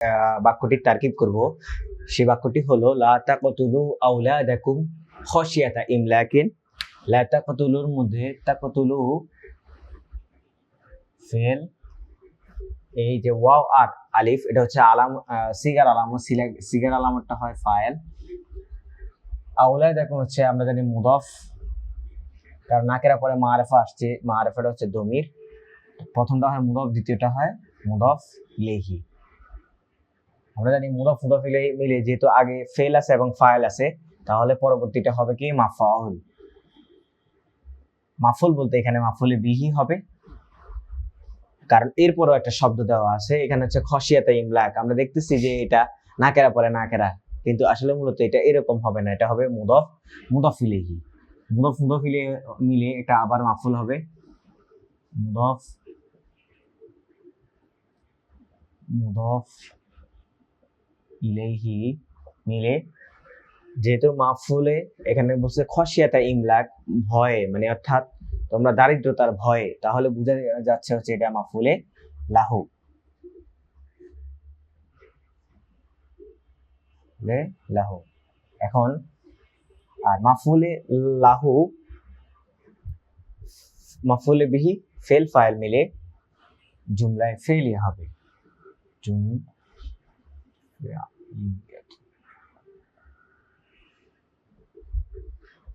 আহ, বাক্যটির তারকিব করব। সেই বাক্যটি হলো লা তাকতুলু আউলাদাকুম খশিয়াতা ইমলাকিন। লাতা কতুলুর মধ্যে তাকতুলু ফেল এই যে ওয়াও আর আলিফ এটা হচ্ছে আলাম সিগার আলামত সিলা- সিগার আলামতটা হয় ফায়েল আউলাদাকুম হচ্ছে আমরা জানি মুদফ কারণ নাকেরা পরে মারেফা আসছে মারেফাটা হচ্ছে দমির। প্রথমটা হয় মুদফ দ্বিতীয়টা হয় মুদফ ইলেহি আমরা জানি মুদফ মুদফ মিলে যেহেতু আগে ফেল আছে এবং ফাইল আছে, তাহলে পরবর্তীটা হবে কি মাফাউল। মাফুল বলতে এখানে মাফুলে বিহি হবে। কারণ এরপরও একটা শব্দ দেওয়া আছে, এখানে হচ্ছে খসিয়াতে ইমলাক। আমরা দেখতেছি যে এটা নাকেরা পরে নাকেরা কিন্তু আসলে মূলত এটা এরকম হবে না, এটা হবে মুদফ মুদফ ইলেহি মুদফ মুদফ ইলে মিলে এটা আবার মাফুল হবে। মুদফ মুদফ ইলেহি মিলে, যেহেতু মাফুলে এখানে বলছে খসিয়াতা ইমলাক, ভয়ে মানে অর্থাৎ তোমরা দারিদ্রতার ভয়ে, তাহলে বোঝা যাচ্ছে হচ্ছে এটা মাফুলে লাহু। লাহু। এখন, আর মাফুলে লাহু মাফুলে বিহি ফেল ফাইল মিলে জুমলায় ফেলই হবে। জুম 对呀，应该。